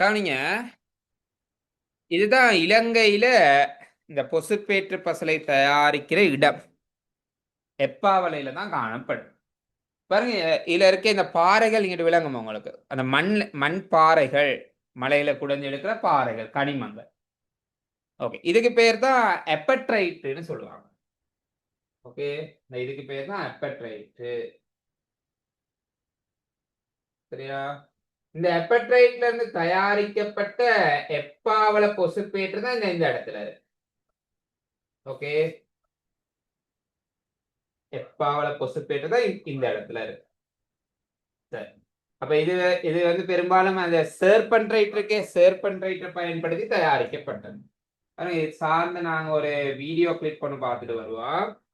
கவனிங்க இதுதான் இலங்கையில இந்த பொசுப்பேற்று பசலை தயாரிக்கிற இடம். எப்பாவலையில தான் காணப்படும். பாருங்க இதுல இருக்க இந்த பாறைகள் இங்கிட்டு விளங்குமா உங்களுக்கு? அந்த மண் மண் பாறைகள் மலையில குடைஞ்சு எடுக்கிற பாறைகள் கனிமங்கள். ஓகே இதுக்கு பேர் தான் எப்பட்ரைட்டுன்னு சொல்லுவாங்க. ஓகே இந்த இதுக்கு பேர் தான் எப்பட்ரைட்டு. சரியா? இந்த எப்பட்ரைட்ல இருந்து தயாரிக்கப்பட்ட எப்பாவல பொசுப்பேட்டு தான் இந்த இந்த இடத்துல இருக்கு. ஓகே எப்பாவல பொசுப்பேட்டு தான் இந்த- இடத்துல இருக்கு. சரி. அப்ப இது இது வந்து பெரும்பாலும் அந்த சேர்பன்ரைட் இருக்கே சேர்பன்ரைட்டை பயன்படுத்தி தயாரிக்கப்பட்டது. இது சார்ந்து நாங்க ஒரு வீடியோ கிளிக் பண்ணி பார்த்துட்டு வருவோம்.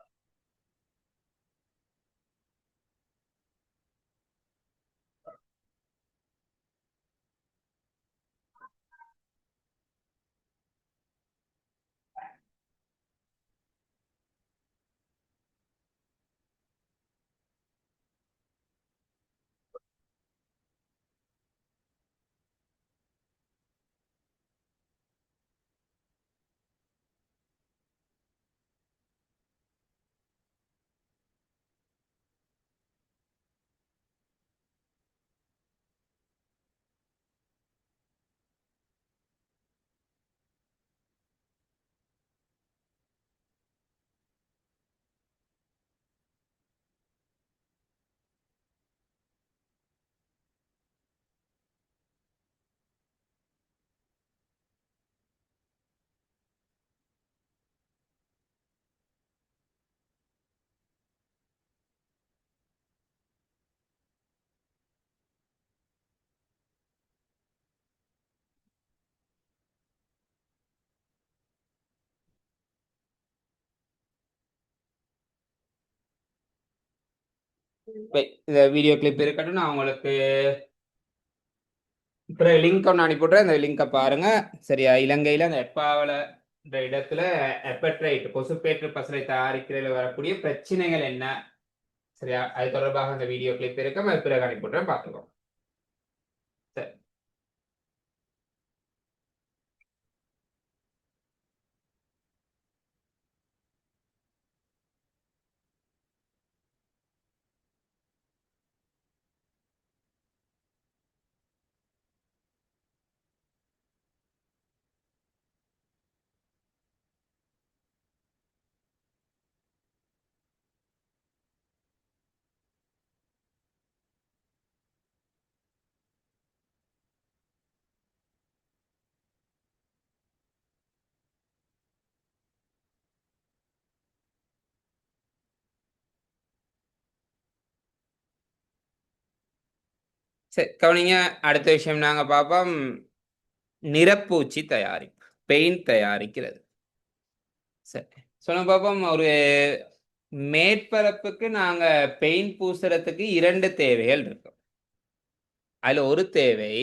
இந்த வீடியோ கிளிப் இருக்கட்டும் நான் உங்களுக்கு அப்புறம் லிங்க் ஒன்று அனுப்பிவிட்றேன் இந்த லிங்கை பாருங்க. சரியா? இலங்கையில அந்த எப்பாவல என்ற இடத்துல எப்பட்ரைட் கொசுப்பேற்று பசலை தயாரிக்கிறதுல வரக்கூடிய பிரச்சனைகள் என்ன? சரியா? அது தொடர்பாக அந்த வீடியோ கிளிப் இருக்கு. அது பிறகு அனுப்பிவிட்றேன் பார்த்துக்கோங்க சரி சரி கவனிங்க. அடுத்த விஷயம் நாங்கள் பார்ப்போம். நிறப்பூச்சி தயாரிப்பு பெயிண்ட் தயாரிக்கிறது. சரி சொல்லுங்க பார்ப்போம். ஒரு மேற்பரப்புக்கு நாங்கள் பெயிண்ட் பூசுறதுக்கு இரண்டு தேவைகள் இருக்கும் அதில் ஒரு தேவை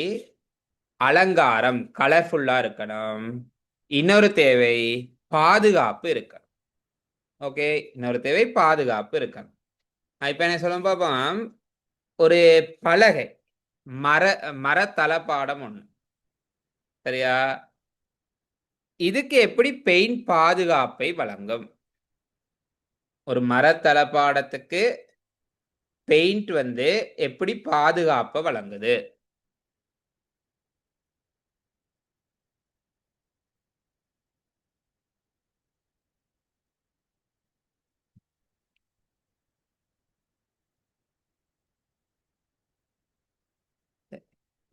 அலங்காரம் கலர்ஃபுல்லாக இருக்கணும். இன்னொரு தேவை பாதுகாப்பு இருக்கணும். ஓகே இன்னொரு தேவை பாதுகாப்பு இருக்கணும். இப்போ என்ன சொல்ல பார்ப்போம். ஒரு பலகை மர மர தளபாடம் ஒன்று சரியா? இதுக்கு எப்படி பெயிண்ட் பாதுகாப்பை வழங்கும்? ஒரு மர தளபாடத்துக்கு பெயிண்ட் வந்து எப்படி பாதுகாப்பை வழங்குது?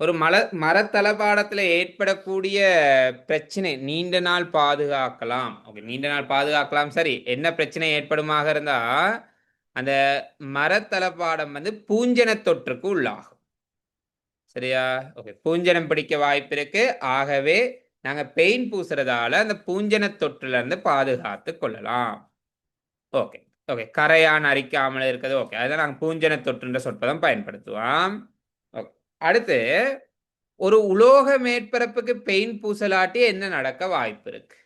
ஒரு மல மரத்தளபாடத்துல ஏற்படக்கூடிய பிரச்சனை நீண்ட நாள் பாதுகாக்கலாம். ஓகே நீண்ட நாள் பாதுகாக்கலாம். சரி என்ன பிரச்சனை ஏற்படுமாக இருந்தா அந்த மரத்தளபாடம் வந்து பூஞ்சன தொற்றுக்கு உள்ளாகும். சரியா? ஓகே பூஞ்சனம் பிடிக்க வாய்ப்பு இருக்கு. ஆகவே நாங்க பெயின் பூசுறதால அந்த பூஞ்சன தொற்றுல இருந்து பாதுகாத்து கொள்ளலாம். ஓகே ஓகே கரையான் அரிக்காமல் இருக்கிறது. ஓகே அதான் நாங்கள் பூஞ்சன தொற்றுன்ற சொற்பதம் பயன்படுத்துவோம். அடுத்து ஒரு உலோக மேற்பரப்புக்கு பெயிண்ட் பூசலாட்டி என்ன நடக்க வாய்ப்பு இருக்கு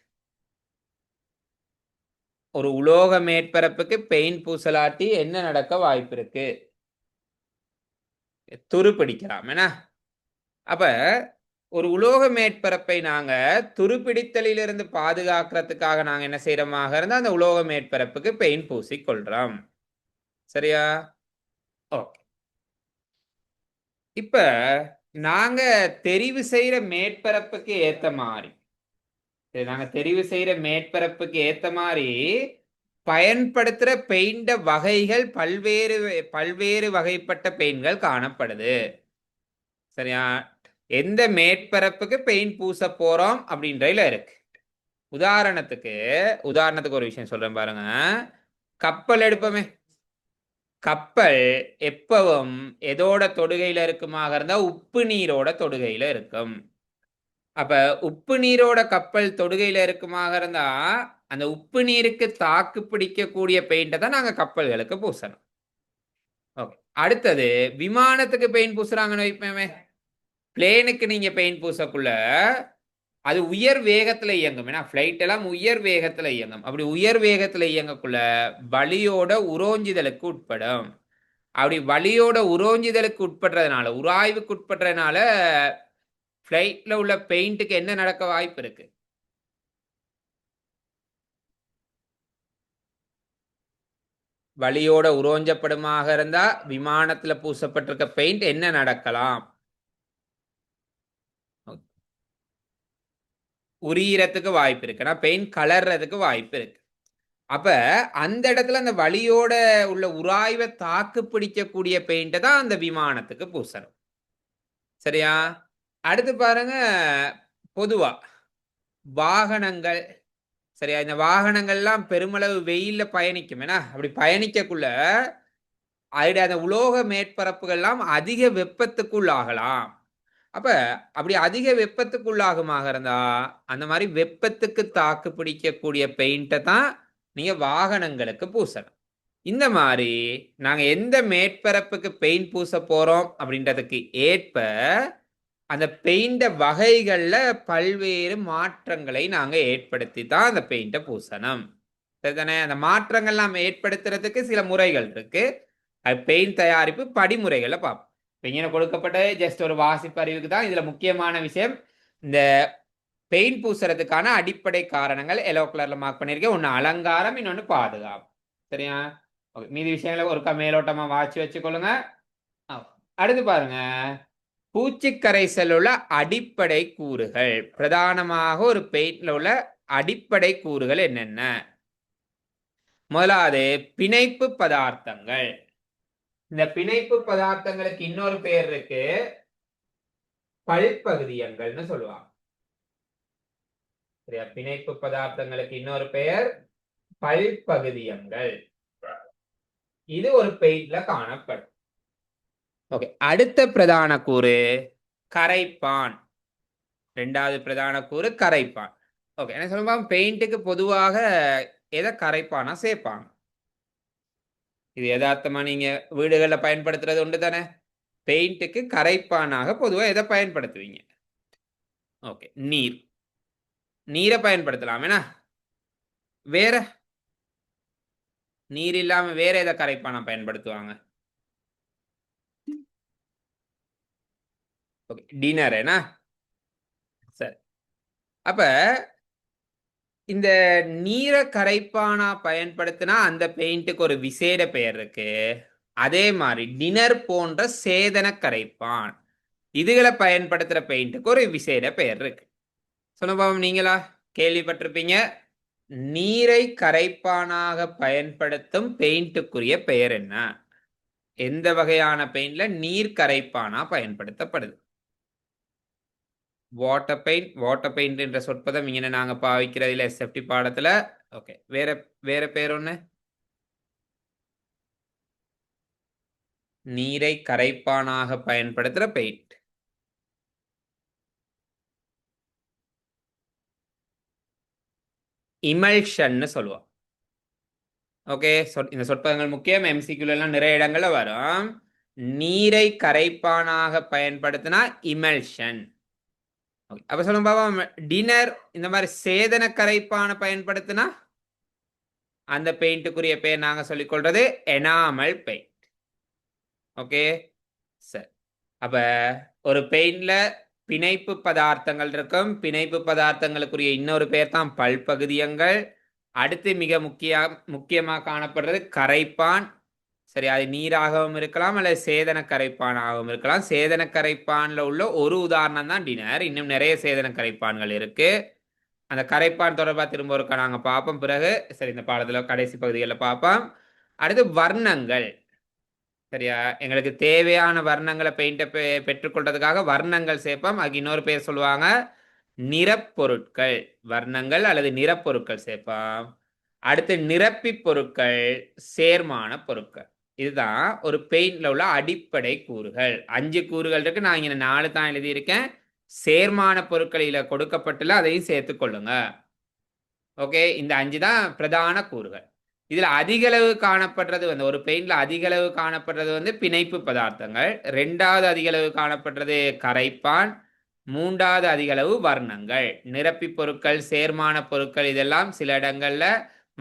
ஒரு உலோக மேற்பரப்புக்கு பெயிண்ட் பூசலாட்டி என்ன நடக்க வாய்ப்பு இருக்கு துரு பிடிக்கலாம் என்ன? அப்ப ஒரு உலோக மேற்பரப்பை நாங்க துருப்பிடித்தலிலிருந்து பாதுகாக்கிறதுக்காக நாங்க என்ன செய்யறோமாக இருந்தா அந்த உலோக மேற்பரப்புக்கு பெயிண்ட் பூசி கொள்றோம் சரியா? ஓகே. இப்ப நாங்க தெரிவு செய்யற மேற்பரப்புக்கு ஏத்த மாதிரி சரி, நாங்க தெரிவு செய்யற மேற்பரப்புக்கு ஏத்த மாதிரி பயன்படுத்துற பெயிண்ட வகைகள் பல்வேறு பல்வேறு வகைப்பட்ட பெயிண்ட்கள் காணப்படுது. சரியா? எந்த மேற்பரப்புக்கு பெயிண்ட் பூச போறோம் அப்படின்றதுல இருக்கு. உதாரணத்துக்கு உதாரணத்துக்கு ஒரு விஷயம் சொல்றேன் பாருங்க. கப்பல் எடுப்போமே. கப்பல் எப்பவும் எதோட தொடுகையில இருக்குமாக இருந்தா உப்பு நீரோட தொடுகையில இருக்கும். அப்ப உப்பு நீரோட கப்பல் தொடுகையில இருக்குமாக இருந்தா அந்த உப்பு நீருக்கு தாக்கு பிடிக்கக்கூடிய பெயிண்டை தான் நாங்க கப்பல்களுக்கு பூசணும். ஓகே அடுத்தது விமானத்துக்கு பெயிண்ட் பூசுறாங்கன்னு வைப்பேமே. பிளேனுக்கு நீங்க பெயிண்ட் பூசக்குள்ள அது உயர் வேகத்துல இயங்கும். ஏன்னா ஃப்ளைட் எல்லாம் உயர் வேகத்துல இயங்கும். அப்படி உயர் வேகத்துல இயங்கக்குள்ள வலியோட உரோஞ்சிதலுக்கு உட்படும். அப்படி வலியோட உரோஞ்சிதலுக்கு உட்படுறதுனால உராய்வுக்கு உட்படுறதுனால ஃப்ளைட்டில் உள்ள பெயிண்ட்டுக்கு என்ன நடக்க வாய்ப்பு இருக்கு? வலியோட உரோஞ்சப்படுமாக இருந்தா விமானத்துல பூசப்பட்டிருக்க பெயிண்ட் என்ன நடக்கலாம்? உரியறதுக்கு வாய்ப்பு இருக்கு. ஆனா பெயிண்ட் கலர்றதுக்கு வாய்ப்பு இருக்கு. அப்ப அந்த இடத்துல அந்த வலியோட உள்ள உராய்வை தாக்கு பிடிக்கக்கூடிய பெயிண்ட்டை தான் அந்த விமானத்துக்கு பூசணும். சரியா? அடுத்து பாருங்க பொதுவா வாகனங்கள் சரியா? இந்த வாகனங்கள்லாம் பெருமளவு வெயில்ல பயணிக்கும். ஏன்னா அப்படி பயணிக்கக்குள்ள அதோட அந்த உலோக மேற்பரப்புகள்லாம் அதிக வெப்பத்துக்குள்ளாகலாம். அப்ப அப்படி அதிக வெப்பத்துக்குள்ளாகுமாக இருந்தா அந்த மாதிரி வெப்பத்துக்கு தாக்கு பிடிக்கக்கூடிய பெயிண்ட்டை தான் நீங்க வாகனங்களுக்கு பூசணும். இந்த மாதிரி நாங்க எந்த மேற்பரப்புக்கு பெயிண்ட் பூச போறோம் அப்படின்றதுக்கு ஏற்ப அந்த பெயிண்ட வகைகள்ல பல்வேறு மாற்றங்களை நாங்க ஏற்படுத்தி தான் அந்த பெயிண்ட்டை பூசணும். சரிதானே? அந்த மாற்றங்கள் நாம் ஏற்படுத்துறதுக்கு சில முறைகள் இருக்கு. அது பெயிண்ட் தயாரிப்பு படிமுறைகளை பார்ப்போம். இங்கே கொடுக்கப்பட்டது ஜஸ்ட் ஒரு வாசிப்பு அறிவுக்கு தான் இதில் முக்கியமான விஷயம். இந்த பெயிண்ட் பூசுறதுக்கான அடிப்படை காரணங்கள் எல்லோ கலர்ல மார்க் பண்ணியிருக்கேன் ஒன்று அலங்காரம் இன்னொன்று பாதுகாப்பு. சரியா? ஓகே மீதி விஷயங்களை ஒருக்கா மேலோட்டமா வாட்சி வச்சுக்கொள்ளுங்க. அடுத்து பாருங்க. பூச்சிக்கரைசல் உள்ள அடிப்படை கூறுகள். பிரதானமாக ஒரு பெயிண்ட்ல உள்ள அடிப்படை கூறுகள் என்னென்ன? முதலாவது பிணைப்பு பதார்த்தங்கள். இந்த பிணைப்பு பதார்த்தங்களுக்கு இன்னொரு பேர் இருக்கு. பல்பகுதியங்கள்னு சொல்லுவாங்க. சரியா? பிணைப்பு பதார்த்தங்களுக்கு இன்னொரு பெயர் பல்பகுதியங்கள். இது ஒரு பெயிண்ட்ல காணப்படும். ஓகே அடுத்த பிரதான கூறு கரைப்பான். ரெண்டாவது பிரதான கூறு கரைப்பான். ஓகே என்ன சொல்லுவாங்க? பெயிண்ட்டுக்கு பொதுவாக எதை கரைப்பானா? சேர்ப்பாங்க இது யதார்த்தமா நீங்க வீடுகளில் பயன்படுத்துறது உண்டு தானே பெயிண்ட்டுக்கு கரைப்பானாக பொதுவாக எதை பயன்படுத்துவீங்க? ஓகே நீர். நீரை பயன்படுத்தலாம்? என்ன? வேற? நீர் இல்லாம வேற எதை கரைப்பானா பயன்படுத்துவாங்க? ஓகே டின்னர் என்ன? சரி. அப்ப இந்த நீரை கரைப்பானா பயன்படுத்தினா அந்த பெயிண்ட்டுக்கு ஒரு விசேட பெயர் இருக்கு. அதே மாதிரி டினர் போன்ற சேதன கரைப்பான். இதுகளை பயன்படுத்துகிற பெயிண்ட்டுக்கு ஒரு விசேட பெயர் இருக்கு. சொன்னபாவம் நீங்களா கேள்விப்பட்டிருப்பீங்க? நீரை கரைப்பானாக பயன்படுத்தும் பெயிண்ட்டுக்குரிய பெயர் என்ன? எந்த வகையான பெயிண்ட்ல நீர் கரைப்பானா பயன்படுத்தப்படுது? வாட்டர் பெயிண்ட் வாட்டர் பெயிண்ட் என்ற சொற்பதம் இங்கே நாங்க பாவிக்கிறது இல்லை எஸ்எஃப்டி பாடத்துல. ஓகே வேற வேற பேர் ஒண்ணு? நீரை கரைப்பானாக பயன்படுத்துற பெயிண்ட் இமல்ஷன்னு சொல்லுவோம். ஓகே இந்த சொற்பதங்கள் முக்கியம். எம்சிக்யூல எல்லாம் நிறைய இடங்கள்ல வரும். நீரை கரைப்பானாக பயன்படுத்தினா இமல்ஷன் அப்ப சொல்லும் பாபா டின்னர் இந்த மாதிரி சேதன கரைப்பான பயன்படுத்தினா அந்த பெயிண்ட்டுக்குரிய பேர் நாங்க சொல்லிக்கொள்றது எனாமல் பெயிண்ட் ஓகே? சரி. அப்ப ஒரு பெயிண்ட்ல பிணைப்பு பதார்த்தங்கள் இருக்கும். பிணைப்பு பதார்த்தங்களுக்குரிய இன்னொரு பேர் தான் பல்பகுதியங்கள். அடுத்து மிக முக்கிய முக்கியமாக காணப்படுறது கரைப்பான் சரி அது நீராகவும் இருக்கலாம் அல்லது சேதன கரைப்பானாகவும் இருக்கலாம். சேதன கரைப்பானில் உள்ள ஒரு உதாரணம் தான் டினர். இன்னும் நிறைய சேதன கரைப்பான்கள் இருக்கு. அந்த கரைப்பான் தொடர்பாக திரும்ப ஒருக்கா நாங்கள் பார்ப்போம். பிறகு சரி இந்த பாடத்தில் கடைசி பகுதிகளில் பார்ப்போம். அடுத்து வர்ணங்கள். சரியா? எங்களுக்கு தேவையான வர்ணங்களை பெயிண்டை பெ பெற்றுக்கொள்றதுக்காக வர்ணங்கள் சேர்ப்போம். அதுக்கு இன்னொரு பேர் சொல்லுவாங்க நிறப்பொருட்கள். வர்ணங்கள் அல்லது நிறப்பொருட்கள் சேர்ப்போம். அடுத்து நிரப்பி பொருட்கள் சேர்மான பொருட்கள். இதுதான் ஒரு பெயிண்ட்ல உள்ள அடிப்படை கூறுகள். அஞ்சு கூறுகள் இருக்கு. நான் இங்க நாலு தான் எழுதியிருக்கேன். சேர்மான பொருட்களில் கொடுக்கப்பட்டுள்ள அதையும் சேர்த்து கொள்ளுங்க. ஓகே இந்த அஞ்சு தான் பிரதான கூறுகள். இதுல அதிக அளவு காணப்படுறது வந்து ஒரு பெயிண்ட்ல அதிக அளவு காணப்படுறது வந்து பிணைப்பு பதார்த்தங்கள். ரெண்டாவது அதிக அளவு காணப்படுறது கரைப்பான். மூன்றாவது அதிக அளவு வர்ணங்கள். நிரப்பி பொருட்கள் சேர்மான பொருட்கள் இதெல்லாம் சில இடங்கள்ல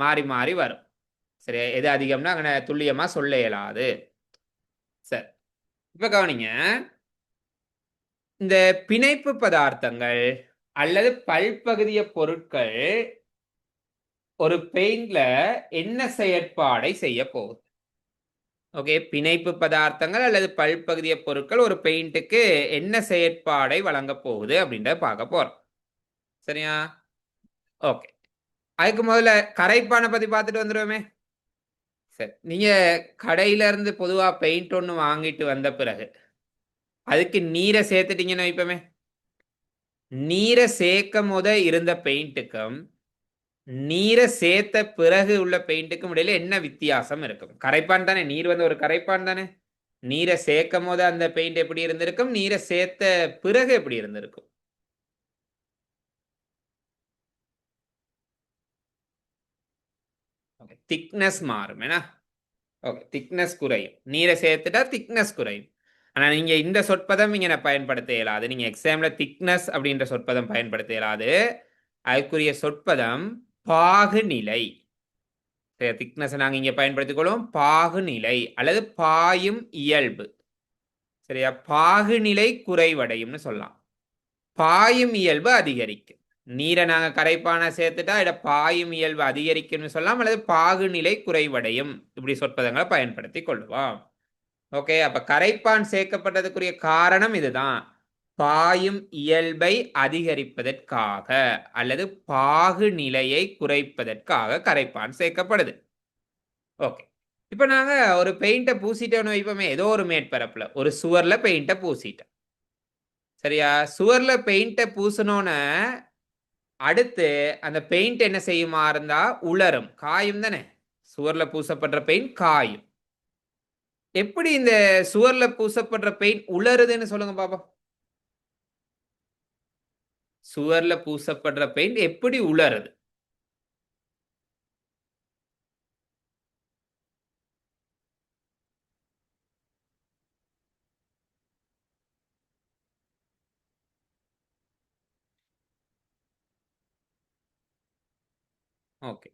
மாறி மாறி வரும். சரி எது அதிகம்னா அங்கே துல்லியமாக சொல்ல இயலாது. சரி இப்போ கவனிங்க. இந்த பிணைப்பு பதார்த்தங்கள் அல்லது பல்பகுதிய பொருட்கள் ஒரு பெயிண்ட்ல என்ன செயற்பாடை செய்ய போகுது? ஓகே பிணைப்பு பதார்த்தங்கள் அல்லது பல்பகுதிய பொருட்கள் ஒரு பெயிண்ட்டுக்கு என்ன செயற்பாடை வழங்க போகுது அப்படின்றத பார்க்க போறோம். சரியா? ஓகே அதுக்கு முதல்ல கரைப்பானை பத்தி பார்த்துட்டு வந்துடுவோமே சரி. நீங்க கடையில இருந்து பொதுவா பெயிண்ட் ஒன்று வாங்கிட்டு வந்த பிறகு அதுக்கு நீரை சேர்த்துட்டீங்கன்னு வைப்போமே. நீரை சேர்க்கும் போத இருந்த பெயிண்ட்டுக்கும் நீரை சேர்த்த பிறகு உள்ள பெயிண்ட்டுக்கும் இடையில என்ன வித்தியாசம் இருக்கும்? கரைப்பான் தானே? நீர் வந்து ஒரு கரைப்பான் தானே? நீரை சேர்க்கும் போது அந்த பெயிண்ட் எப்படி இருந்திருக்கும்? நீரை சேர்த்த பிறகு எப்படி இருந்திருக்கும் ஓகே திக்னஸ் மாறும் ஏன்னா ஓகே திக்னஸ் குறையும். நீரை சேர்த்துட்டா திக்னஸ் குறையும். ஆனால் நீங்கள் இந்த சொற்பதம் இங்கே பயன்படுத்த இயலாது. நீங்கள் எக்ஸாமில் திக்னஸ் அப்படின்ற சொற்பதம் பயன்படுத்த இயலாது. அதுக்குரிய சொற்பதம் பாகுநிலை. சரி திக்னஸ் நாங்கள் இங்கே பயன்படுத்திக்கொள்வோம் பாகுநிலை அல்லது பாயும் இயல்பு. சரியா? பாகுநிலை குறைவடையும்னு சொல்லலாம். பாயும் இயல்பு அதிகரிக்கும். நீரை நாங்கள் கரைப்பானை சேர்த்துட்டா இட பாயும் இயல்பு அதிகரிக்கும்னு சொல்லலாம் அல்லது பாகுநிலை குறைவடையும். இப்படி சொற்பதங்களை பயன்படுத்தி கொள்வோம் ஓகே அப்ப கரைப்பான் சேர்க்கப்பட்டதுக்குரிய காரணம் இதுதான். பாயும் இயல்பை அதிகரிப்பதற்காக அல்லது பாகு நிலையை குறைப்பதற்காக கரைப்பான் சேர்க்கப்படுது. ஓகே இப்போ நாங்கள் ஒரு பெயிண்டை பூசிட்டோன்னு வைப்போமே ஏதோ ஒரு மேற்பரப்பில். ஒரு சுவரில் பெயிண்டை பூசிட்டேன் சரியா? சுவரில் பெயிண்டை பூசினோன்னு அடுத்து அந்த பெயிண்ட் என்ன செய்யுமா இருந்தா உலரும். காயும் தானே. சுவர்ல பூசப்படுற பெயிண்ட் காயும். எப்படி இந்த சுவர்ல பூசப்படுற பெயிண்ட் உலருதுன்னு சொல்லுங்க பாப்பா. சுவர்ல பூசப்படுற பெயிண்ட் எப்படி உலருது ஓகே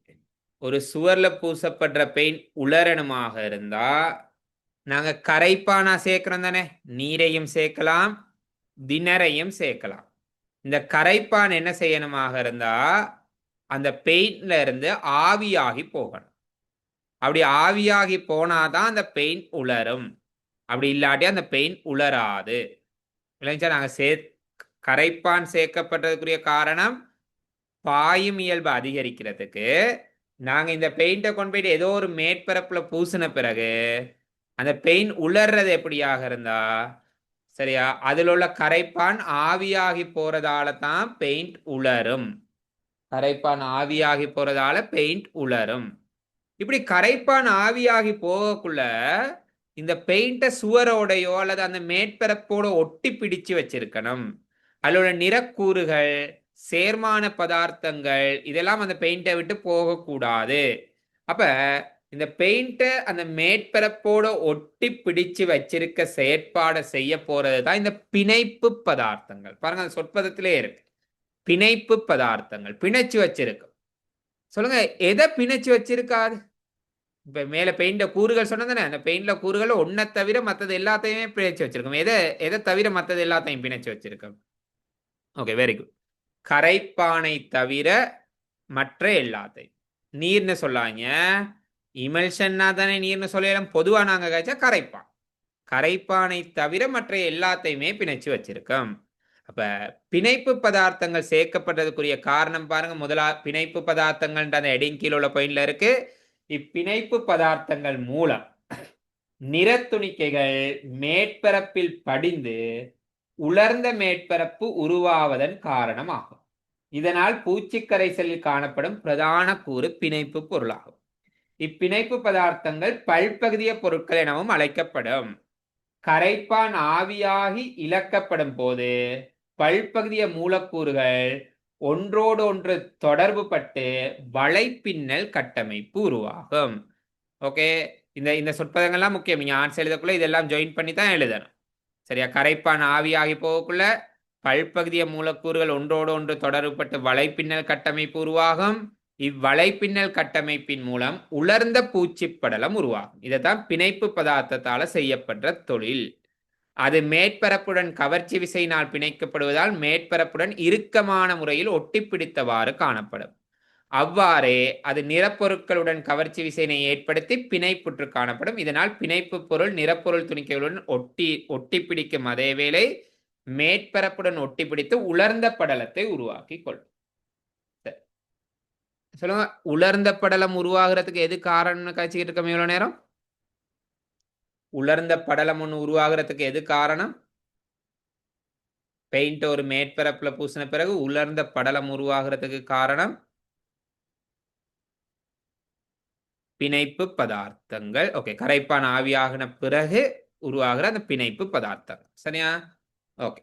ஒரு சுவர்ல பூசப்படுற பெயின் உலரணுமாக இருந்தா நாங்க கரைப்பானா சேர்க்கிறோம் தானே? நீரையும் சேர்க்கலாம் திணறையும் சேர்க்கலாம். இந்த கரைப்பான் என்ன செய்யணுமாக இருந்தா அந்த பெயிண்ட்ல இருந்து ஆவியாகி போகணும். அப்படி ஆவியாகி போனாதான் அந்த பெயின் உலரும். அப்படி இல்லாட்டி அந்த பெயின் உலராது. இல்லைங்களா நாங்கள் சே கரைப்பான் சேர்க்கப்பட்டதுக்குரிய காரணம் பாயும் இயல்பு அதிகரிக்கிறதுக்கு நாங்கள் இந்த பெயிண்டை கொண்டு போயிட்டு ஏதோ ஒரு மேற்பரப்பில் பூசின பிறகு அந்த பெயிண்ட் உலர்றது எப்படியாக இருந்தா? சரியா? அதில் உள்ள கரைப்பான் ஆவியாகி போறதால தான் பெயிண்ட் உலரும். கரைப்பான் ஆவியாகி போறதால பெயிண்ட் உலரும். இப்படி கரைப்பான் ஆவியாகி போகக்குள்ள இந்த பெயிண்ட்டை சுவரோடையோ அல்லது அந்த மேற்பரப்போட ஒட்டி பிடிச்சு வச்சிருக்கணும். அதோட நிறக்கூறுகள் சேர்மான பதார்த்தங்கள் இதெல்லாம் அந்த பெயிண்டை விட்டு போகக்கூடாது. அப்ப இந்த பெயிண்ட்டை அந்த மேற்பரப்போட ஒட்டி பிடிச்சு வச்சிருக்க செயற்பாடை செய்ய போறது தான் இந்த பிணைப்பு பதார்த்தங்கள். பாருங்க அந்த சொற்பதத்திலே இருக்கு. பிணைப்பு பதார்த்தங்கள் பிணைச்சு வச்சிருக்கும். சொல்லுங்க எதை பிணைச்சு வச்சிருக்காது இப்ப மேல பெயிண்ட கூறுகள் சொன்னதானே அந்த பெயிண்ட்ல கூறுகள் ஒன்ன தவிர மற்றது எல்லாத்தையுமே பிணைச்சு வச்சிருக்கோம். எதை எதை தவிர மற்றது எல்லாத்தையும் பிணைச்சு வச்சிருக்கோம்? ஓகே வெரி குட் கரைப்பானை தவிர மற்ற எல்லாத்தையும் நீர்னு சொல்லாங்க. இமல்ஷன்னா தானே நீர்னு சொல்லலாம். பொதுவா நாங்க கழிச்சா கரைப்பான். கரைப்பானை தவிர மற்ற எல்லாத்தையுமே பிணைச்சு வச்சிருக்கோம். அப்ப பிணைப்பு பதார்த்தங்கள் சேர்க்கப்பட்டதுக்குரிய காரணம் பாருங்க. முதலா பிணைப்பு பதார்த்தங்கள்ன்ற அந்த எடிங் உள்ள பாயிண்ட்ல இருக்கு. இப்பிணைப்பு பதார்த்தங்கள் மூலம் நிறத்துணிக்கைகள் மேற்பரப்பில் படிந்து உலர்ந்த மேற்பரப்பு உருவாவதன் காரணமாகும். இதனால் பூச்சிக்கரைசலில் காணப்படும் பிரதான கூறு பிணைப்பு பொருளாகும். இப்பிணைப்பு பதார்த்தங்கள் பல்பகுதிய பொருட்கள் எனவும் அழைக்கப்படும். கரைப்பான் ஆவியாகி இழக்கப்படும் போது பல்பகுதிய மூலக்கூறுகள் ஒன்றோடு ஒன்று தொடர்பு பட்டு வலைப்பின்னல் கட்டமைப்பு உருவாகும். ஓகே? இந்த இந்த சொற்பதங்கள்லாம் முக்கியம். நீங்க ஆன்சர் எழுதக்குள்ள இதெல்லாம் ஜாயின் பண்ணி தான் எழுதணும். சரியா? கரைப்பான் ஆவியாகி போகக்குள்ள பல்பகுதிய மூலக்கூறுகள் ஒன்றோடு ஒன்று தொடர்புபட்டு வலைப்பின்னல் கட்டமைப்பு உருவாகும். இவ்வலைப்பின்னல் கட்டமைப்பின் மூலம் உலர்ந்த பூச்சிப்படலம் உருவாகும். இதைத்தான் பிணைப்பு பதார்த்தத்தால் செய்யப்படுற தொழில். அது மேற்பரப்புடன் கவர்ச்சி விசையினால் பிணைக்கப்படுவதால் மேற்பரப்புடன் இறுக்கமான முறையில் ஒட்டி பிடித்தவாறு காணப்படும். அவ்வாறே அது நிறப்பொருட்களுடன் கவர்ச்சி விசையினை ஏற்படுத்தி பிணைப்புற்று காணப்படும். இதனால் பிணைப்பு பொருள் நிறப்பொருள் துணிக்கைகளுடன் ஒட்டி ஒட்டி பிடிக்கும் அதே வேளை மேற்பரப்புடன் ஒட்டி பிடித்து உலர்ந்த படலத்தை உருவாக்கி கொள்ளும் சொல்லுங்க உலர்ந்த படலம் உருவாகிறதுக்கு எது காரணம்னு காய்ச்சிக்கிட்டு இருக்கோம் இவ்வளவு நேரம்? உலர்ந்த படலம் ஒன்று உருவாகிறதுக்கு எது காரணம்? பெயிண்ட் ஒரு மேற்பரப்புல பூசின பிறகு உலர்ந்த படலம் உருவாகிறதுக்கு காரணம்? பிணைப்பு பதார்த்தங்கள். ஓகே கரைப்பான் ஆவியாகின பிறகு உருவாகிற அந்த பிணைப்பு பதார்த்தங்கள். சரியா? ஓகே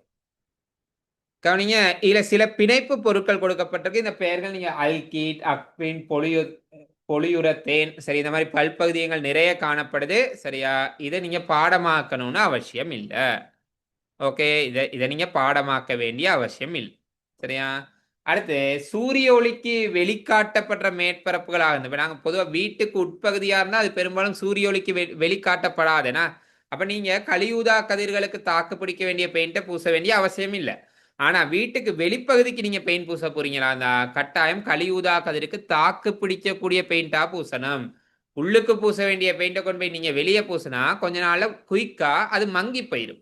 கவனிங்க இதுல சில பிணைப்பு பொருட்கள் கொடுக்கப்பட்டிருக்கு. இந்த பெயர்கள் நீங்க அல்கீட் அக்வின் பொலியு பொலியுரத்தேன் சரி இந்த மாதிரி பல்பகுதியங்கள் நிறைய காணப்படுது. சரியா? இதை நீங்க பாடமாக்கணும்னு அவசியம் இல்லை. ஓகே இதை இதை நீங்க பாடமாக்க வேண்டிய அவசியம் இல்லை. சரியா? அடுத்து சூரிய ஒளிக்கு வெளிக்காட்டப்படுற மேற்பரப்புகளாக ஆகுது இப்போ நாங்கள் பொதுவாக வீட்டுக்கு உட்பகுதியாக இருந்தால் அது பெரும்பாலும் சூரிய ஒளிக்கு வெ வெளிக்காட்டப்படாதுன்னா அப்போ நீங்கள் கலியூதா கதிர்களுக்கு தாக்கு பிடிக்க வேண்டிய பெயிண்ட்டை பூச வேண்டிய அவசியம் இல்லை. ஆனால் வீட்டுக்கு வெளிப்பகுதிக்கு நீங்கள் பெயிண்ட் பூச போறீங்களா? அந்த கட்டாயம் கலியூதா கதிருக்கு தாக்கு பிடிக்கக்கூடிய பெயிண்டாக பூசணும். உள்ளுக்கு பூச வேண்டிய பெயிண்டை கொண்டு போய் நீங்கள் வெளியே பூசினா கொஞ்ச நாளில் குயிக்காக அது மங்கி போயிடும்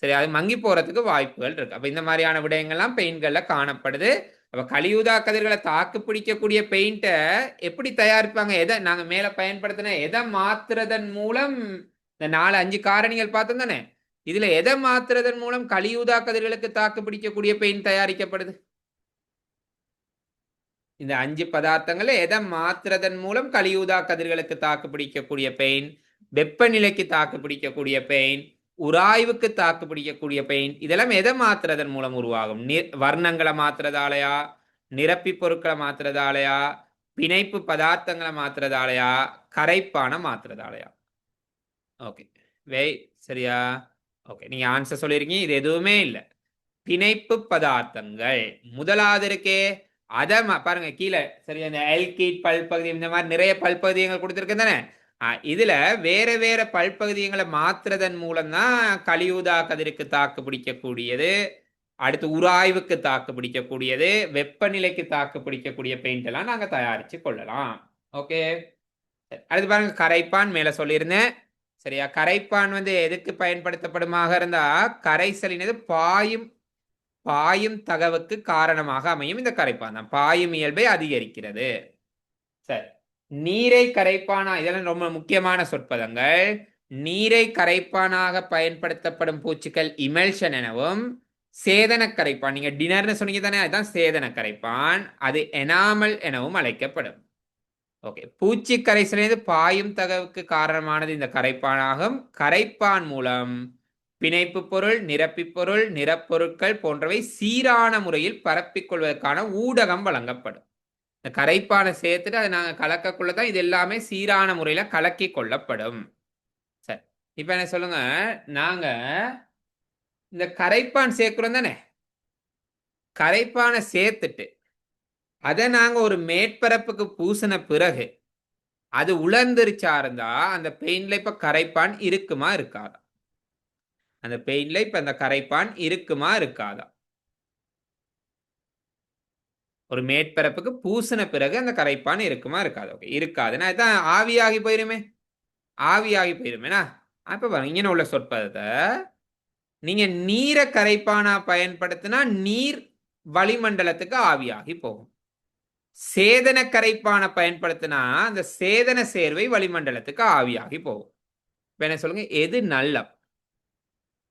சரி அது மங்கி போகிறதுக்கு வாய்ப்புகள் இருக்கு. அப்போ இந்த மாதிரியான விடயங்கள்லாம் பெயிண்ட்களில் காணப்படுது. அப்போ கலியுதா கதிர்களை தாக்கு பிடிக்கக்கூடிய பெயிண்ட்டை எப்படி தயாரிப்பாங்க? எதை நாங்கள் மேலே பயன்படுத்தின எதை மாத்துறதன் மூலம் இந்த நாலு அஞ்சு காரணிகள் பார்த்தோம் தானே? இதுல எதை மாத்துறதன் மூலம் கலியூதா கதிர்களுக்கு தாக்கு பிடிக்கக்கூடிய பெயின் தயாரிக்கப்படுது? இந்த அஞ்சு பதார்த்தங்களை எதை மாத்துறதன் மூலம் கலியூதா கதிர்களுக்கு தாக்கு பிடிக்கக்கூடிய பெயின் வெப்பநிலைக்கு தாக்கு பிடிக்கக்கூடிய பெயின் உராய்வுக்கு தாக்கு பிடிக்கக்கூடிய பெயின் இதெல்லாம் எதை மாத்துறதன் மூலம் உருவாகும்? நி வர்ணங்களை மாத்துறதாலயா? நிரப்பி பொருட்களை மாத்துறதாலயா? பிணைப்பு பதார்த்தங்களை மாத்துறதாலயா? கரைப்பான மாத்துறதாலயா? ஓகே வே சரியா? ஓகே நீங்க ஆன்சர் சொல்லியிருக்கீங்க இது எதுவுமே இல்லை. பிணைப்பு பதார்த்தங்கள். முதலாவது இருக்கே அதை மா- பாருங்க கீழே. சரியா? இந்த எல்கீட் பல்பகுதி இந்த மாதிரி நிறைய பல்பகுதியங்கள் கொடுத்துருக்கு தானே? இதுல வேற வேற பல்பகுதியங்களை மாத்துறதன் மூலம் தான் கலியுதா கதிருக்கு தாக்கு பிடிக்கக்கூடியது அடுத்து உராய்வுக்கு தாக்கு பிடிக்கக்கூடியது வெப்பநிலைக்கு தாக்கு பிடிக்கக்கூடிய பெயிண்ட் எல்லாம் நாங்கள் தயாரிச்சு கொள்ளலாம். ஓகே அடுத்து பாருங்க கரைப்பான் மேல சொல்லியிருந்தேன். சரியா? கரைப்பான் வந்து எதுக்கு பயன்படுத்தப்படுமாக இருந்தா கரைசலினது பாயும் பாயும் தகவுக்கு காரணமாக அமையும். இந்த கரைப்பான் தான். பாயும் இயல்பை அதிகரிக்கிறது. சரி. நீரை கரைப்பானா இதெல்லாம் ரொம்ப முக்கியமான சொற்பதங்கள். நீரை கரைப்பானாக பயன்படுத்தப்படும் பூச்சிகள் இமெல்ஷன் எனவும் சேதன கரைப்பான் நீங்க டினர்னு சொன்னீங்க தானே அதுதான் சேதன கரைப்பான். அது எனாமல் எனவும் அழைக்கப்படும். ஓகே பூச்சி கரைசலிருந்து பாயும் தகவுக்கு காரணமானது இந்த கரைப்பானாகும். கரைப்பான் மூலம் பிணைப்பு பொருள் நிரப்பி பொருள் நிறப்பொருட்கள் போன்றவை சீரான முறையில் பரப்பிக்கொள்வதற்கான ஊடகம் வழங்கப்படும். இந்த கரைப்பானை சேர்த்துட்டு அதை நாங்கள் கலக்கக்குள்ள தான் இது எல்லாமே சீரான முறையில் கலக்கி கொள்ளப்படும். சரி. இப்போ என்ன சொல்லுங்க? நாங்கள் இந்த கரைப்பான் சேர்க்குறோம் தானே? கரைப்பானை சேர்த்துட்டு அதை நாங்கள் ஒரு மேற்பரப்புக்கு பூசின பிறகு அது உலர்ந்துருச்சா இருந்தா அந்த பெயின்ல இப்ப கரைப்பான் இருக்குமா இருக்காதா? அந்த பெயின்ல இப்ப அந்த கரைப்பான் இருக்குமா இருக்காதா? ஒரு மேற்பரப்புக்கு பூசின பிறகு அந்த கரைப்பான் இருக்குமா இருக்காது? ஓகே இருக்காதுன்னா அதுதான் ஆவியாகி போயிருமே. ஆவியாகி போயிருமேனா? அப்ப பாருங்க இங்கே உள்ள சொற்பதத்தை நீங்க நீரை கரைப்பானா பயன்படுத்தினா நீர் வளிமண்டலத்துக்கு ஆவியாகி போகும். சேதன கரைப்பான பயன்படுத்தினா அந்த சேதன சேர்வை வளிமண்டலத்துக்கு ஆவியாகி போகும். என்ன சொல்லுங்க? எது நல்லம்?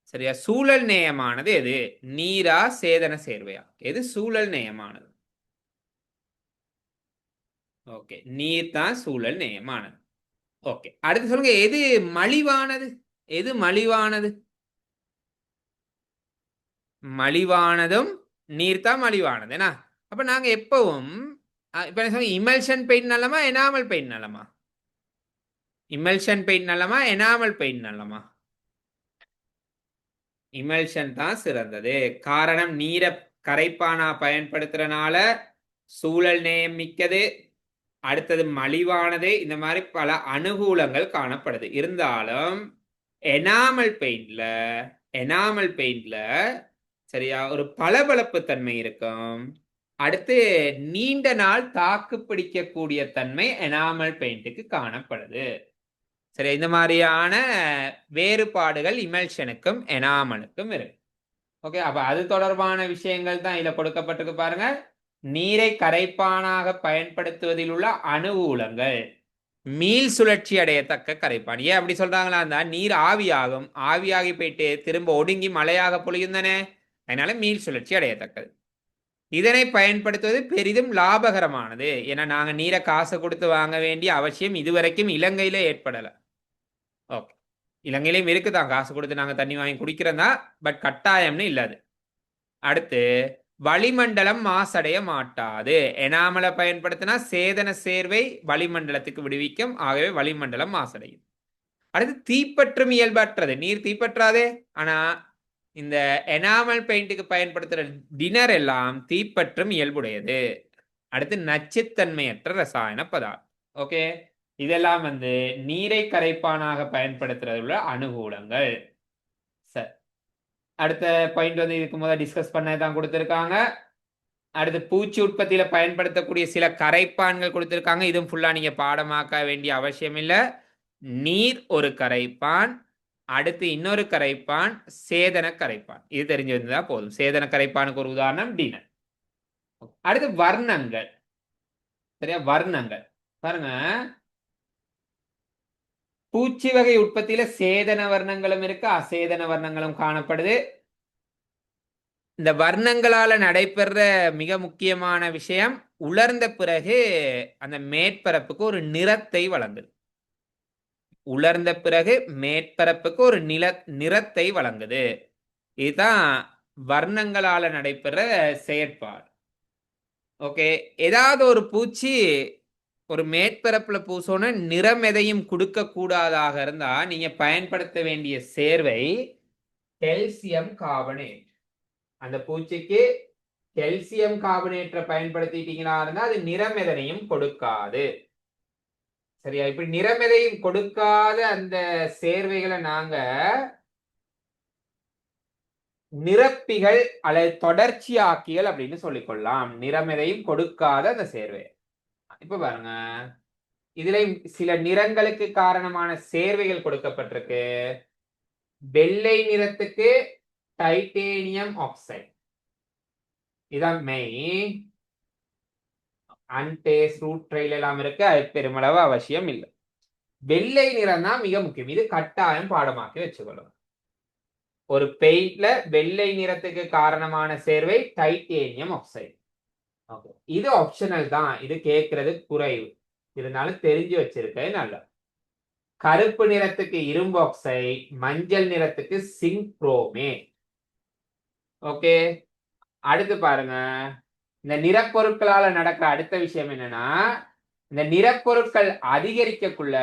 சரியா? சூழல் நேயமானது எது? நீரா சேதன சேர்வையா? எது சூழல் நேயமானது? ஓகே. நீர் தான் சூழல் நேயமானது. ஓகே. அடுத்து சொல்லுங்க எது மலிவானது? எது மலிவானது? மலிவானதும் நீர் தான் மலிவானது என்ன? அப்ப நாங்க எப்பவும் இப்போ சொல்லுங்க இமல்ஷன் பெயிண்ட் நல்லமா எனாமல் பெயிண்ட் நல்லமா? இமல்ஷன் பெயிண்ட் நல்லமா எனாமல் பெயிண்ட் நல்லமா? இமல்ஷன் தான் சிறந்தது. காரணம் நீரை கரைப்பானா பயன்படுத்துறனால சூழல் நேயம் மிக்கது அடுத்தது மலிவானது இந்த மாதிரி பல அனுகூலங்கள் காணப்படுது. இருந்தாலும் எனாமல் பெயிண்ட்ல எனாமல் பெயிண்ட்ல சரியா ஒரு பளபளப்பு தன்மை இருக்கும். அடுத்து நீண்ட நாள் தாக்கு பிடிக்கக்கூடிய தன்மை எனாமல் பெயிண்ட்டுக்கு காணப்படுது. சரி இந்த மாதிரியான வேறுபாடுகள் இமல்ஷனுக்கும் எனாமலுக்கும் இருக்கு. ஓகே அப்ப அது தொடர்பான விஷயங்கள் தான் இதுல கொடுக்கப்பட்டிருக்கு பாருங்க. நீரை கரைப்பானாக பயன்படுத்துவதில் உள்ள அனுகூலங்கள் மீள் சுழற்சி அடையத்தக்க கரைப்பான். ஏன் அப்படி சொல்றாங்களா இருந்தா நீர் ஆவியாகும். ஆவியாகி போயிட்டு திரும்ப ஒடுங்கி மழையாக பொழியும் தானே. அதனால மீள் சுழற்சி அடையத்தக்கது. இதனை பயன்படுத்துவது பெரிதும் லாபகரமானது. ஏன்னா நாங்கள் நீரை காசு கொடுத்து வாங்க வேண்டிய அவசியம் இதுவரைக்கும் இலங்கையில ஏற்படலை. ஓகே. இலங்கையிலையும் இருக்குதான். காசு கொடுத்து நாங்கள் தண்ணி வாங்கி குடிக்கிறதா பட் கட்டாயம்னு இல்லாது. அடுத்து வளிமண்டலம் மாசடைய மாட்டாது. எனாமலை பயன்படுத்தினா சேதன சேர்வை வளிமண்டலத்துக்கு விடுவிக்கும். ஆகவே வளிமண்டலம் மாசடையும். அடுத்து தீப்பற்றும் இயல்பற்றது. நீர் தீப்பற்றாதே. ஆனா இந்த எனாமல் பெயிண்ட்டுக்கு பயன்படுத்துகிற டினர் எல்லாம் தீப்பற்றும் இயல்புடையது. அடுத்து நச்சுத்தன்மையற்ற ரசாயன பதார்த்தம். ஓகே இதெல்லாம் வந்து நீரை கரைப்பானாக பயன்படுத்துறது உள்ள அனுகூலங்கள் சரி. அடுத்த பாயிண்ட் வந்து இதுக்கு முதல் டிஸ்கஸ் பண்ண தான் கொடுத்துருக்காங்க. அடுத்து பூச்சி உற்பத்தியில பயன்படுத்தக்கூடிய சில கரைப்பான்கள் கொடுத்துருக்காங்க. இதுவும் ஃபுல்லா நீங்க பாடமாக்க வேண்டிய அவசியம் இல்லை நீர் ஒரு கரைப்பான். அடுத்து இன்னொரு கரைப்பான் சேதன கரைப்பான். இது தெரிஞ்சு வந்ததா போதும். சேதன கரைப்பானுக்கு ஒரு உதாரணம் டினர் அடுத்து வர்ணங்கள். சரியா? வர்ணங்கள். பாருங்க. பூச்சி வகை உற்பத்தியில சேதன வர்ணங்களும் இருக்கு அசேதன வர்ணங்களும் காணப்படுது. இந்த வர்ணங்களால நடைபெற மிக முக்கியமான விஷயம் உலர்ந்த பிறகு அந்த மேற்பரப்புக்கு ஒரு நிறத்தை வழங்குது. உலர்ந்த பிறகு மேற்பரப்புக்கு ஒரு நில நிறத்தை வழங்குது. இதுதான் வர்ணங்களால நடைபெற செயற்பாடு. ஓகே ஏதாவது ஒரு பூச்சி ஒரு மேற்பரப்புல பூசோன்னு நிறம் எதையும் கொடுக்க கூடாதாக இருந்தா நீங்க பயன்படுத்த வேண்டிய சேர்வை கெல்சியம் கார்பனேட் அந்த பூச்சிக்கு கெல்சியம் கார்பனேட்டை பயன்படுத்திட்டீங்கன்னா இருந்தா அது நிறம் எதனையும் கொடுக்காது. சரியா? இப்படி நிறமதையும் கொடுக்காத அந்த சேர்வைகளை நாங்க நிரப்பிகள் அல்லது தொடர்ச்சியாக்கிகள் அப்படின்னு சொல்லிக்கொள்ளலாம். நிறமிதையும் கொடுக்காத அந்த சேர்வை. இப்ப பாருங்க. இதுல சில நிறங்களுக்கு காரணமான சேர்வைகள் கொடுக்கப்பட்டிருக்கு. வெள்ளை நிறத்துக்கு டைட்டேனியம் ஆக்சைடு. இதான் மெயின் அன்டேஸ் ரூட் ட்ரைல் எல்லாம் இருக்கு அது பெருமளவு அவசியம் இல்லை. வெள்ளை நிறம் தான் மிக முக்கியம். இது கட்டாயம் பாடமாக்கி வச்சுக்கணும். ஒரு பெயிண்ட்ல வெள்ளை நிறத்துக்கு காரணமான சேர்வை டைட்டேனியம் ஆக்சைடு ஓகே இது ஆப்ஷனல் தான். இது கேட்கறது குறைவு. இருந்தாலும் தெரிஞ்சு வச்சிருக்க நல்ல கருப்பு நிறத்துக்கு இரும்பு ஆக்சைடு மஞ்சள் நிறத்துக்கு சிங்க்ரோமே ஓகே அடுத்து பாருங்க. இந்த நிறப்பொருட்களால நடக்கிற அடுத்த விஷயம் என்னன்னா இந்த நிறப்பொருட்கள் அதிகரிக்கக்குள்ள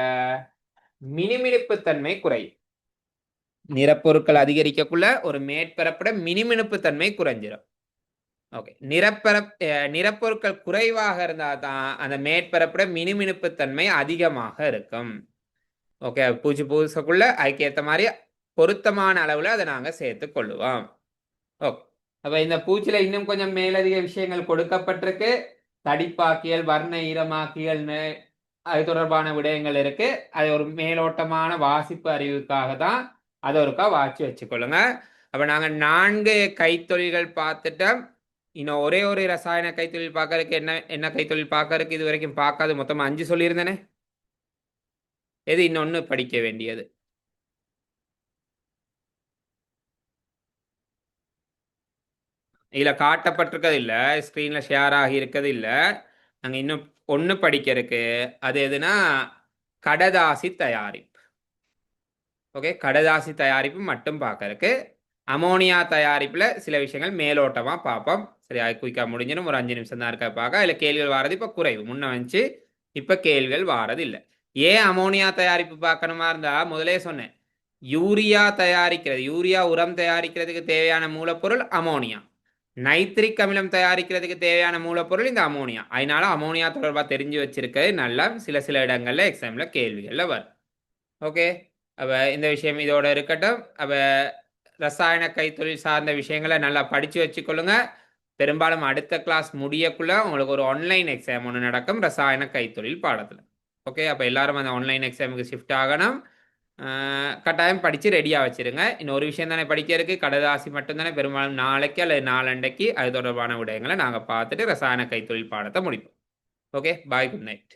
மினிமினிப்பு தன்மை குறையும். நிறப்பொருட்கள் அதிகரிக்கக்குள்ள ஒரு மேற்பரப்பட மினிமினிப்பு தன்மை குறைஞ்சிடும் ஓகே நிறப்பர நிறப்பொருட்கள் குறைவாக இருந்தால் தான் அந்த மேற்பரப்பட மினுமினுப்பு தன்மை அதிகமாக இருக்கும். ஓகே. பூச்சி பூசக்குள்ள அதுக்கேற்ற மாதிரி பொருத்தமான அளவில் அதை நாங்கள் சேர்த்து கொள்ளுவோம். ஓகே. அப்ப இந்த பூச்சில இன்னும் கொஞ்சம் மேலதிக விஷயங்கள் கொடுக்கப்பட்டிருக்கு. தடிப்பாக்கியல் வர்ண ஈரமாக்கியல் அது தொடர்பான விடயங்கள் இருக்கு. அது ஒரு மேலோட்டமான வாசிப்பு அறிவுக்காக தான் அதை ஒருக்கா வாட்சி வச்சுக்கொள்ளுங்க. அப்ப நாங்க நான்கு கைத்தொழில்கள் பார்த்துட்டோம். இன்னும் ஒரே ஒரு ரசாயன கைத்தொழில் பார்க்கறதுக்கு என்ன என்ன கைத்தொழில் பார்க்கறதுக்கு இது வரைக்கும் பார்க்காது. மொத்தமாக அஞ்சு சொல்லியிருந்தேனே. எது இன்னொன்னு படிக்க வேண்டியது. இதில் காட்டப்பட்டிருக்கிறது இல்லை ஸ்க்ரீனில் ஷேர் ஆகி இருக்கிறது இல்லை. நாங்கள் இன்னும் ஒன்று படிக்கிறதுக்கு அது எதுனா கடதாசி தயாரிப்பு. ஓகே கடதாசி தயாரிப்பு மட்டும் பார்க்கறதுக்கு அமோனியா தயாரிப்பில் சில விஷயங்கள் மேலோட்டமாக பார்ப்போம். சரி அது குயிக்காக முடிஞ்சிடும். ஒரு அஞ்சு நிமிஷம் தான் இருக்க பார்க்க. இல்லை கேள்விகள் வாரது இப்போ குறைவு. முன்ன வந்துச்சு இப்போ கேள்விகள் வாரது இல்லை. ஏன் அமோனியா தயாரிப்பு பார்க்கணுமா இருந்தால் முதலே சொன்னேன். யூரியா தயாரிக்கிறது யூரியா உரம் தயாரிக்கிறதுக்கு தேவையான மூலப்பொருள் அமோனியா. நைத்ரிக் அமிலம் தயாரிக்கிறதுக்கு தேவையான மூலப்பொருள் இந்த அமோனியா. அதனால அமோனியா தொடர்பாக தெரிஞ்சு வச்சிருக்கிறது. நல்லா சில சில இடங்களில் எக்ஸாம்ல கேள்விகளில் வரும். ஓகே அப்போ இந்த விஷயம் இதோட இருக்கட்டும். அப்போ ரசாயன கைத்தொழில் சார்ந்த விஷயங்களை நல்லா படித்து வச்சுக்கொள்ளுங்க. பெரும்பாலும் அடுத்த கிளாஸ் முடியக்குள்ள உங்களுக்கு ஒரு ஆன்லைன் எக்ஸாம் ஒன்று நடக்கும். ரசாயன கைத்தொழில் பாடத்தில். ஓகே அப்போ எல்லாரும் அந்த ஆன்லைன் எக்ஸாமுக்கு ஷிஃப்ட் ஆகணும். கட்டாயம் படித்து ரெடியாக வச்சிருங்க. இன்னொரு விஷயம் தானே படிக்கிறதுக்கு கடதாசி மட்டும்தானே. பெரும்பாலும் நாளைக்கு அல்லது நாளண்டைக்கு அது தொடர்பான விடயங்களை நாங்கள் பார்த்துட்டு ரசாயன கைத்தொழில் பாடத்தை முடிப்போம். Okay bye good night